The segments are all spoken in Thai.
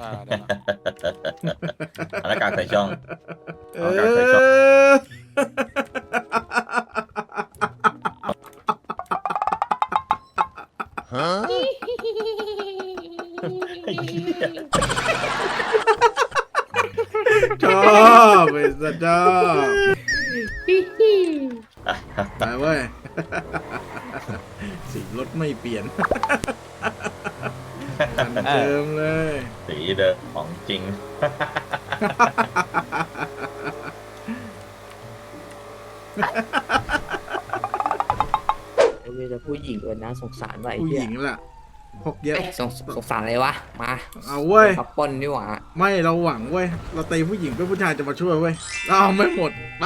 ได้ละได้ละเอาหน้ากากใส่ช่อง เอเอาการใส่ช็อปอไอ้เหี้ยชอบไอ้สัสชอบไปเว้ยสีรถไม่เปลี่ยนอัน เดิมเลย สีเดิมของจริงเมีแต่ผู้หญิงเออน่าสงสารว่ะไอ้ผู้หเหี้ยญิงล่ะหกเยอะ เอ้ยสงสงสารอะไรวะ มาเอาเว้ยขับปล้นนี่หว่าไม่เราหวังเว้ย เราตีผู้หญิงเพื่อผู้ชายจะมาช่วยเว้ยเราเอาไม่หมด ไป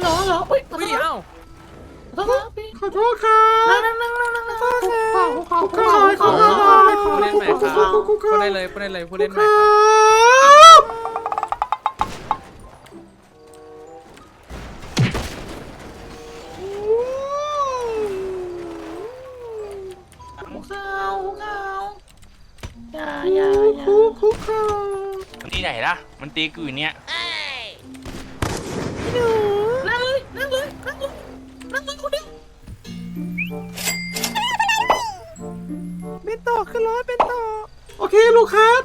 เหรอเหรออุ้ยอุ้ยเอ้า ขอโทษพี่ขอโทษค่ะนั่งนั่งนั่งนั่งนั่งขอโทษค่ะขอโทษขอโทษขอโทษผู้เล่นใหม่ครับผู้ได้เลยผู้ได้เลยผู้เล่นใหม่คครัรับบคุกเข่าคุกเข่าอย่าอย่าอย่าคุกคุกค่ะที่ไหนล่ะมันตีกูอยู่เนี่ยนั่ง คลูกครับ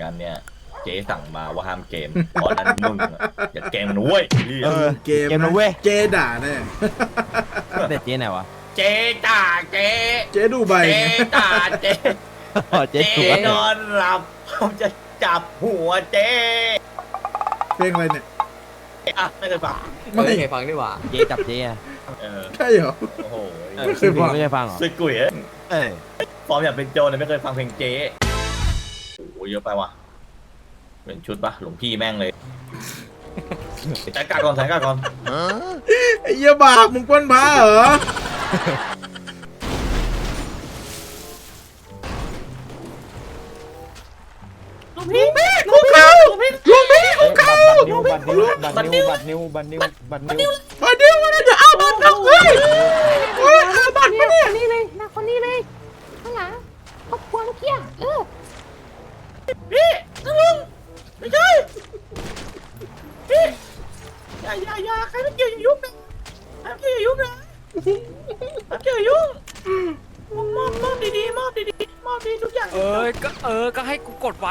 งานเนี่ยเจ๊สั่งมาว่าห้ามเกมตอนนั้นมึงอะอย่าเกมนะเว้ยเหี้ยเออ เกมเกมนะเว้ย เจด่าแน่แต่เจ๊ไหนวะเจ๊จ่าเจ๊เจดูใบเจ๊จ่าเจ๊อ๋อเจ๊เจ๊ถูกนอนหลับผมจะจับหัวเจ๊เพลงอะไรเนี่ยอะไม่เคยฟังไม่เคยฟังนี่หว่าเจ๊จับเจ๊อะเออใช่เหรอโอ้โหเออไม่เคยฟัง ไม่เคยฟังเหรอซึกกุ๋ยเอ้ยเออ ฟอร์มอยากเป็นโจรเลยไม่เคยฟังเพลงเจ๊โอ้โหเยอะไปว่ะ เป็นชุดปะหลวงพี่แม่งเลยใส่กากก่อนใส่กากก่อนไอ้เหี้ยบาปมึงปล้นพระเหรอลูกพี่คุกเข่าลูกพี่ลูกพี่คุกเข่าบัตรนิ้วบัตรนิ้วบัตรนิ้วบัตรนิ้วบัตรนิ้วมาเดี๋ยวมาเดี๋ยวเอาบัตรเอาเฮ้ย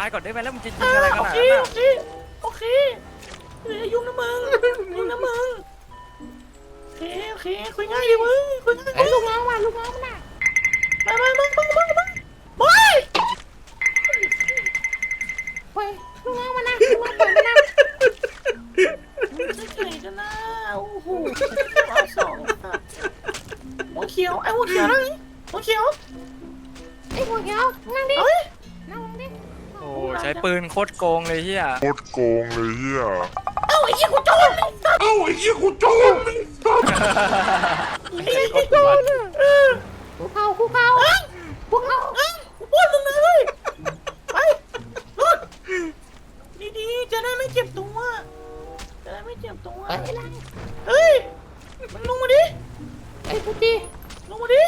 ายก่อนได้ไหมแล้วมึงจะยิเองออะไรขโอนาดเคนั้นโอน่ะเคโอเคอย่ายุ่งนะมึงยุ่งนะมึงโอเคโอเคคุยง่ายดิมึงคุยง่ายดิลูกน้องว่ะลูกน้องมันน่ะมามามามามามาบอยเฮ้ยลูกน้องมันนะลูกน้องมันนะเฉยๆกันนะโอ้โหเอาสองค่ะหัวเขียวไอ้หัวเขียวนั่งดิหัวเขียวไอ้หัวเขียวนั่งดินั่งลงดิโอ้ ใช้ปืนโคตรโกงเลยเฮียเอ้าไอ้เหี้ยกูโจรเอ้าไอ้เหี้ยกูโจรไอ้เหี้ยกูโจรเออกูเข้ากูเข้ากูเข้ากูปวดมึงเลยไปรถดีๆจะได้ไม่เจ็บตัวจะได้ไม่เจ็บตัวเฮ้ยมันลงมาดิไอ้พุทธิลงมาดิ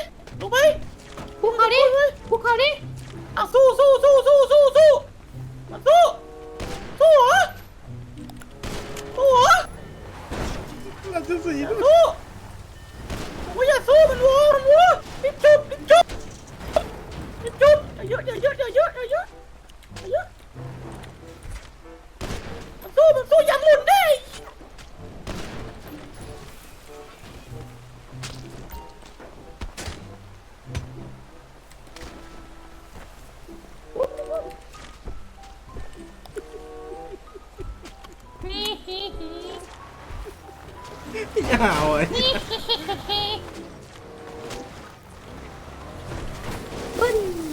อย่าเยอะอย่าเยอะอย่าเยอะอย่าเยอะอย่าเยอะมันสู้มันสู้อย่าหมุนดิฮิฮิฮิยาวไอ้เ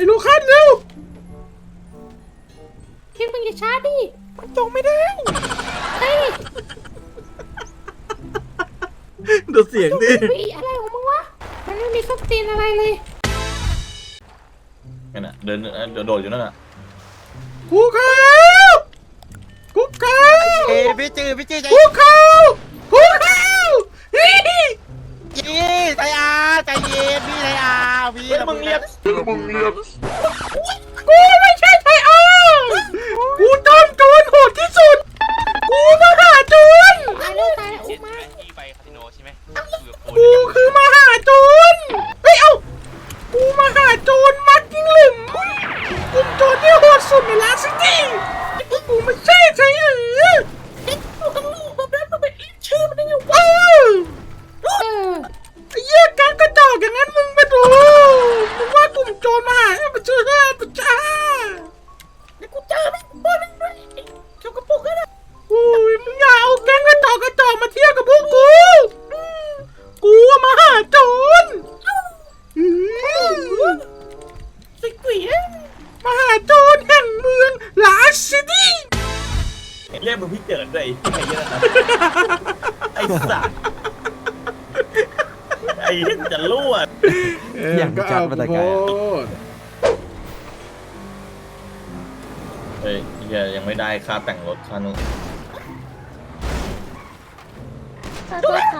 อ้ลูกคันเร็วคิดมึงอย่าช้าดิมันจงไม่ได้เฮ้ยดูเสียงดิวิอะไรของมึงวะ มันไม่มีสักตีนอะไรเลยนั่นน่ะเดินเดินโดดอยู่นั่นน่ะคุกเข่าคุกเข่าเอ้พี่จื้อพี่จื้อใจคุกเข่า รียกกูไม่ใช่ไทอากูจอมโจรโหดที่สุด กูมาหาโจรตายแล้วตายแล้วอุ้มมาที่ไปคาสิโนใช่ไหมกูคือมาหาโจรเฮ้ยเอ้ากูมาหาโจรมัดยิงหลิมกลุ่มโจรที่โหดสุดในลาสซิตี้กูไม่ใช่ใช่หรือกู ดด้วยไอ้เหี้ยนะไอ้สัตว์ไอ้เหี้ยจะรั่วอย่างก็เอาไปโพดเฮ้ยเหี้ยยังไม่ได้ค่าแต่งรถค่านู้นขอโทษครั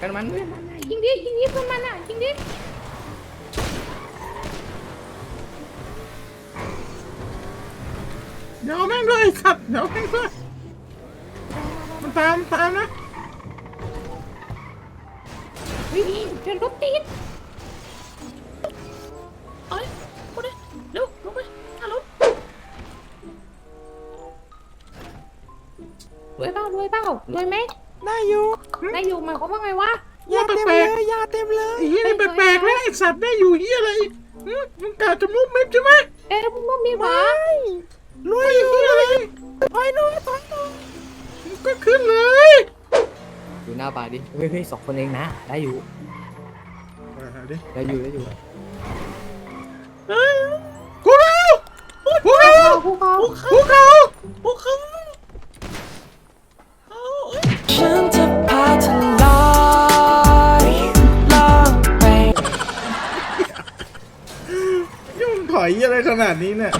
กันมันยิงดิยิงดิเพื่อนมันอะยิงดิเดี๋ยวแม่งเลยไอ้สัตว์เดี๋ยวแม่งเลยมันตามตามนะเฮ้ยเดินรถติดรวยเปล่ารวยเปล่ารวยไหมได้อยู่ ได้อยู่หมายความว่าไงวะ ยาเต็มเลยยาเต็มเลยไอ้เหี้ยนี่แปลกๆแล้วไอ้สัตว์ได้อยู่เหี้ยอะไรอีกหึมึงกะจะมุกมิดใช่ไหมเอ๊ะมึงว่ามีหวารวยเหี้ยอะไรถอยหน่อยถอยหน่อยมึงก็ขึ้นเลยดูหน้าบาร์ดิเฮ้ยเฮ้ยสองคนเองนะ ได้อยู่ได้อยู่ ได้อยู่กูเขากูเขาพวกเขากูเขาพวกเขา ฉันจ อยอะไรขนาดนี้เนี่ย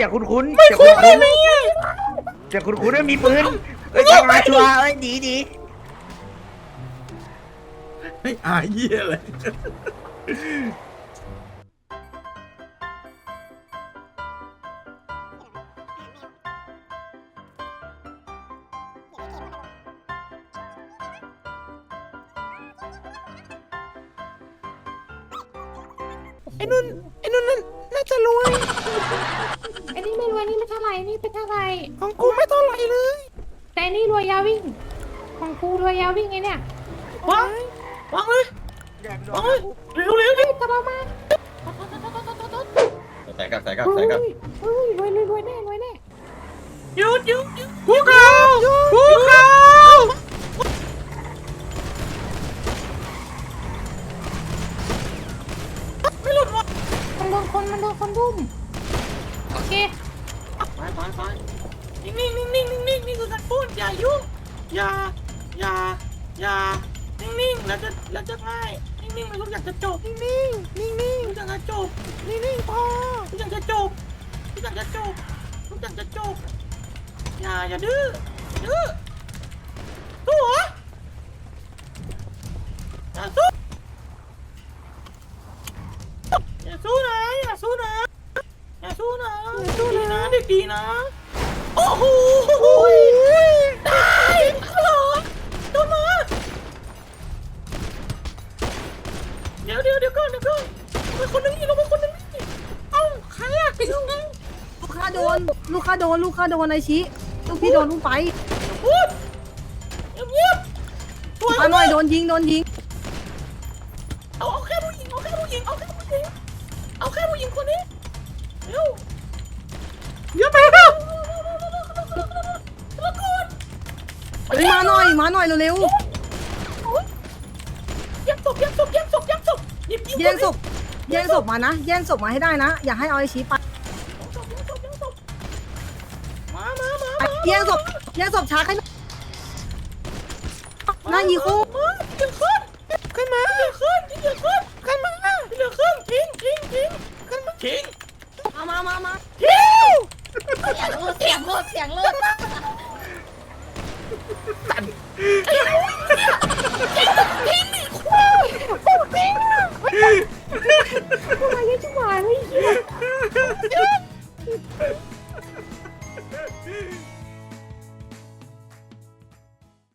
เกี่ยวไม่ไม่เกี่ยวไปเกี่ยวไม่เกี่ยวไปไม่เกี่ยวไปเสียงคุ้นๆเสียงคุ้นๆไม่เสียงคุ้นคุ้นเลยเนี่ยจะคุณคุณไม่มีปืนเอ้ยทางมาชัวร์เอ้ยดีดีไอ้อาเยี่ยเลยไอ้นุ่นไอ้นุ่นน่าจะรวย ไอ้นี่ไม่รวยนี่ไม่เท่าไหร่นี่เป็นเท่าไหร่ของกูไม่เท่าไหร่เลย แต่นี่รวยยาวิ่ง ของกูรวยยาวิ่งไงเนี่ยวางวางเลยวางเลยเร็วเร็วเร็วตะเรามาใส่กับใส่กับเฮ้ใส่ยกับเฮ้ยรวยรวยรวยแน่รวยแน่หยุดหยุดหยุดพวกเขาพวกเขา ทุกอย่างจบทุกอย่างจะจบอย่าอย่าดื้อดื้อสู้เหรออย่าสู้อย่าสู้นะอย่าสู้นะอย่าสู้นะสู้นะเด็กดีนะโอ้โหได้เหรอโดนมาเดี๋ยวเดี๋ยวเดี๋ยวก่อนเดี๋ยวก่อนมีคนนึงนี่ลงมาคนนึงนี่เอ้าใครอะไปยังไง ค้าโดน ลูกค้าโดน ลูกค้าโดนไอชิลูกพี่โดนลูกไปพูดเงียบเงียบๆช่วยมาหน่อยโดนยิงโดนยิง เอาเอาแค่ผู้หญิงเอาแค่ผู้หญิงเอาแค่ผู้หญิงเอาแค่ผู้หญิงคนนี้เร็วเดี๋ยวไปแล้วแล้วก่อนเฮ้ยมาหน่อยมาหน่อยเร็วยังศพยังศพยังศพยังศพหยิบยิงๆแย่งศพแย่งศพมานะ แย่งศพมาให้ได้นะ อย่าให้เอาไอชิไป แย่งศพแย่งศพช้าให้หน่อยหน้ายีคู่